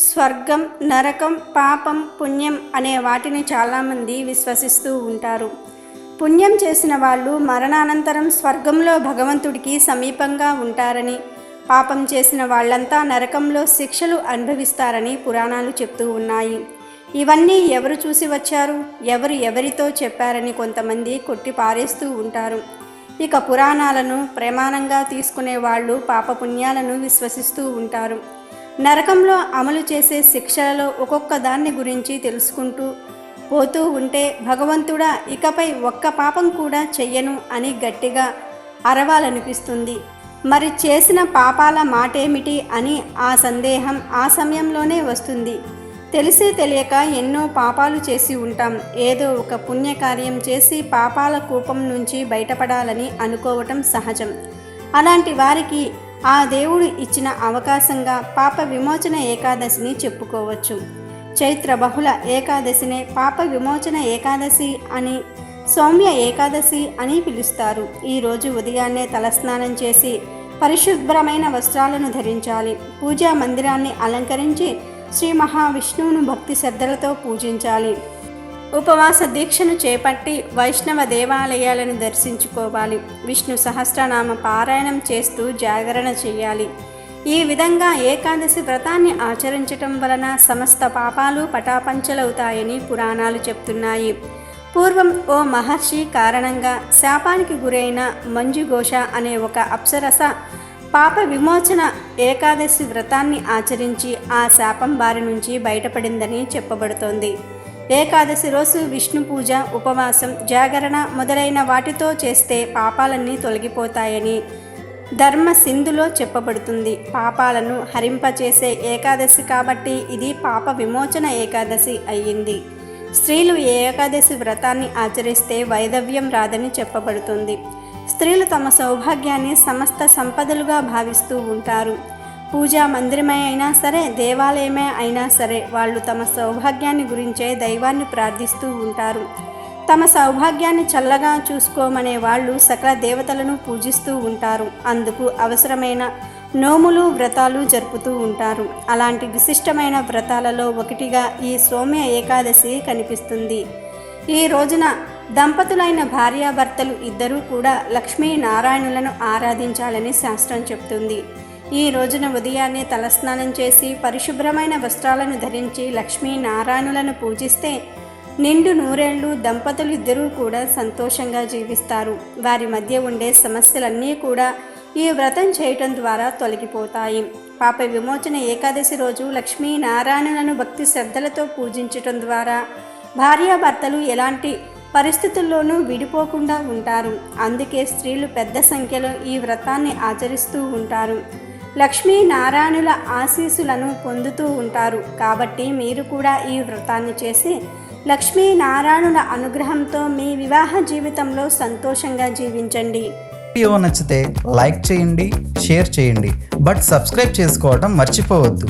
స్వర్గం నరకం పాపం పుణ్యం అనే వాటిని చాలామంది విశ్వసిస్తూ ఉంటారు. పుణ్యం చేసిన వాళ్ళు మరణానంతరం స్వర్గంలో భగవంతుడికి సమీపంగా ఉంటారని పాపం చేసిన వాళ్ళంతా నరకంలో శిక్షలు అనుభవిస్తారని పురాణాలు చెప్తూ ఉన్నాయి. ఇవన్నీ ఎవరు చూసి వచ్చారు? ఎవరు ఎవరితో చెప్పారని కొంతమంది కొట్టి పారేస్తూ ఉంటారు. ఇక పురాణాలను ప్రమాణంగా తీసుకునే వాళ్ళు పాపపుణ్యాలను విశ్వసిస్తూ ఉంటారు. నరకంలో అమలు చేసే శిక్షలలో ఒక్కొక్క దాన్ని గురించి తెలుసుకుంటూ పోతూ ఉంటే భగవంతుడా ఇకపై ఒక్క పాపం కూడా చెయ్యను అని గట్టిగా అరవాలనిపిస్తుంది. మరి చేసిన పాపాల మాటేమిటి అని ఆ సందేహం ఆ సమయంలోనే వస్తుంది. తెలిసే తెలియక ఎన్నో పాపాలు చేసి ఉంటాం. ఏదో ఒక పుణ్యకార్యం చేసి పాపాల కూపం నుంచి బయటపడాలని అనుకోవటం సహజం. అలాంటి వారికి ఆ దేవుడు ఇచ్చిన అవకాశంగా పాప విమోచన ఏకాదశిని చెప్పుకోవచ్చు. చైత్ర బహుళ ఏకాదశినే పాప విమోచన ఏకాదశి అని సౌమ్య ఏకాదశి అని పిలుస్తారు. ఈరోజు ఉదయాన్నే తలస్నానం చేసి పరిశుభ్రమైన వస్త్రాలను ధరించాలి. పూజా మందిరాన్ని అలంకరించి శ్రీ మహావిష్ణువును భక్తి శ్రద్ధలతో పూజించాలి. ఉపవాస దీక్షను చేపట్టి వైష్ణవ దేవాలయాలను దర్శించుకోవాలి. విష్ణు సహస్రనామ పారాయణం చేస్తూ జాగరణ చేయాలి. ఈ విధంగా ఏకాదశి వ్రతాన్ని ఆచరించటం వలన సమస్త పాపాలు పటాపంచలవుతాయని పురాణాలు చెప్తున్నాయి. పూర్వం ఓ మహర్షి కారణంగా శాపానికి గురైన మంజుఘోష అనే ఒక అప్సరస పాప విమోచన ఏకాదశి వ్రతాన్ని ఆచరించి ఆ శాపం బారి నుంచి బయటపడిందని చెప్పబడుతోంది. ఏకాదశి రోజు విష్ణు పూజ ఉపవాసం జాగరణ మొదలైన వాటితో చేస్తే పాపాలన్నీ తొలగిపోతాయని ధర్మ సింధులో చెప్పబడుతుంది. పాపాలను హరింపచేసే ఏకాదశి కాబట్టి ఇది పాప విమోచన ఏకాదశి అయ్యింది. స్త్రీలు ఈ ఏకాదశి వ్రతాన్ని ఆచరిస్తే వైదవ్యం రాదని చెప్పబడుతుంది. స్త్రీలు తమ సౌభాగ్యాన్ని సమస్త సంపదలుగా భావిస్తూ ఉంటారు. పూజా మందిరమే అయినా సరే దేవాలయమే అయినా సరే వాళ్ళు తమ సౌభాగ్యాన్ని గురించే దైవాన్ని ప్రార్థిస్తూ ఉంటారు. తమ సౌభాగ్యాన్ని చల్లగా చూసుకోమనే వాళ్ళు సకల దేవతలను పూజిస్తూ ఉంటారు. అందుకు అవసరమైన నోములు వ్రతాలు జరుపుతూ ఉంటారు. అలాంటి విశిష్టమైన వ్రతాలలో ఒకటిగా ఈ సౌమ్య ఏకాదశి కనిపిస్తుంది. ఈ రోజున దంపతులైన భార్యాభర్తలు ఇద్దరూ కూడా లక్ష్మీనారాయణులను ఆరాధించాలని శాస్త్రం చెప్తుంది. ఈ రోజున ఉదయాన్నే తలస్నానం చేసి పరిశుభ్రమైన వస్త్రాలను ధరించి లక్ష్మీ నారాయణులను పూజిస్తే నిండు నూరేళ్ళు దంపతులు ఇద్దరూ కూడా సంతోషంగా జీవిస్తారు. వారి మధ్య ఉండే సమస్యలన్నీ కూడా ఈ వ్రతం చేయటం ద్వారా తొలగిపోతాయి. పాప విమోచన ఏకాదశి రోజు లక్ష్మీనారాయణులను భక్తి శ్రద్ధలతో పూజించటం ద్వారా భార్యాభర్తలు ఎలాంటి పరిస్థితుల్లోనూ విడిపోకుండా ఉంటారు. అందుకే స్త్రీలు పెద్ద సంఖ్యలో ఈ వ్రతాన్ని ఆచరిస్తూ ఉంటారు. లక్ష్మీనారాయణుల ఆశీస్సులను పొందుతూ ఉంటారు. కాబట్టి మీరు కూడా ఈ వ్రతాన్ని చేసి లక్ష్మీనారాయణుల అనుగ్రహంతో మీ వివాహ జీవితంలో సంతోషంగా జీవించండి. వీడియో నచ్చితే లైక్ చేయండి షేర్ చేయండి. బట్ సబ్స్క్రైబ్ చేసుకోవడం మర్చిపోవద్దు.